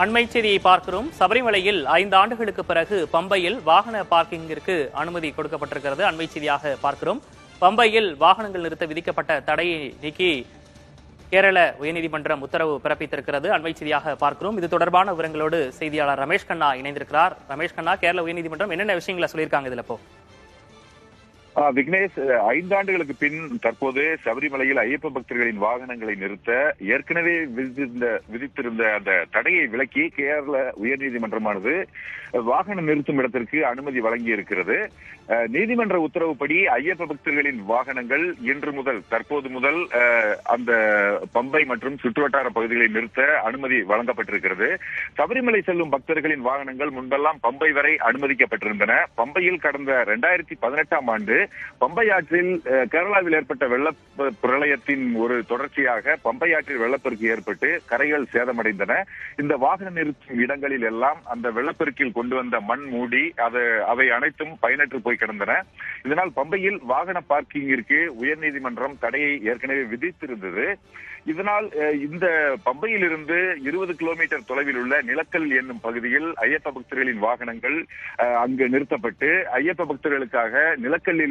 அண்மை செய்தியை பார்க்கிறோம். சபரிமலையில் ஐந்து ஆண்டுகளுக்கு பிறகு பம்பையில் வாகன பார்க்கிங்கிற்கு அனுமதி கொடுக்கப்பட்டிருக்கிறது. அண்மை செய்தியாக பார்க்கிறோம். பம்பையில் வாகனங்கள் நிறுத்த விதிக்கப்பட்ட தடையை நீக்கி கேரள உயர்நீதிமன்றம் உத்தரவு பிறப்பித்திருக்கிறது. அண்மை செய்தியாக பார்க்கிறோம். இது தொடர்பான விவரங்களோடு செய்தியாளர் ரமேஷ் கண்ணா இணைந்திருக்கிறார். ரமேஷ் கண்ணா கேரள உயர்நீதிமன்றம் என்னென்ன விஷயங்களை சொல்லியிருக்காங்க இதுல இப்போ? விக்னேஷ் ஐந்தாண்டுகளுக்கு பின் தற்போது சபரிமலையில் ஐயப்ப பக்தர்களின் வாகனங்களை நிறுத்த ஏற்கனவே விதித்திருந்த விதித்திருந்த அந்த தடையை விலக்கி கேரள உயர்நீதிமன்றமானது வாகனம் நிறுத்தும் இடத்திற்கு அனுமதி வழங்கி இருக்கிறது நீதிமன்ற உத்தரவுப்படி ஐயப்ப பக்தர்களின் வாகனங்கள் இன்று முதல் தற்போது முதல் அந்த பம்பை மற்றும் சுற்றுவட்டார பகுதிகளை நிறுத்த அனுமதி வழங்கப்பட்டிருக்கிறது. சபரிமலை செல்லும் பக்தர்களின் வாகனங்கள் முன்பெல்லாம் பம்பை வரை அனுமதிக்கப்பட்டிருந்தன. பம்பையில் கடந்த இரண்டாயிரத்தி பதினெட்டாம் ஆண்டு பம்பை ஆற்றில் கேரளாவில் ஏற்பட்ட வெள்ள பிரளயத்தின் ஒரு தொடர்ச்சியாக பம்பை ஆற்றில் வெள்ளப்பெருக்கு ஏற்பட்டு கரைகள் சேதமடைந்தன. இந்த வாகன நிறுத்தும் இடங்களில் எல்லாம் அந்த வெள்ளப்பெருக்கில் கொண்டு வந்த மண் மூடி அது அவை அனைத்தும் பயனற்று போய் கிடந்தன. இதனால் பம்பையில் வாகன பார்க்கிங்கிற்கு உயர்நீதிமன்றம் தடையை ஏற்கனவே விதித்திருந்தது. இதனால் இந்த பம்பையில் இருந்து இருபது கிலோமீட்டர் தொலைவில் உள்ள நிலக்கல் என்னும் பகுதியில் ஐயப்ப பக்தர்களின் வாகனங்கள் அங்கு நிறுத்தப்பட்டு ஐயப்ப பக்தர்களுக்காக நிலக்கல்லில்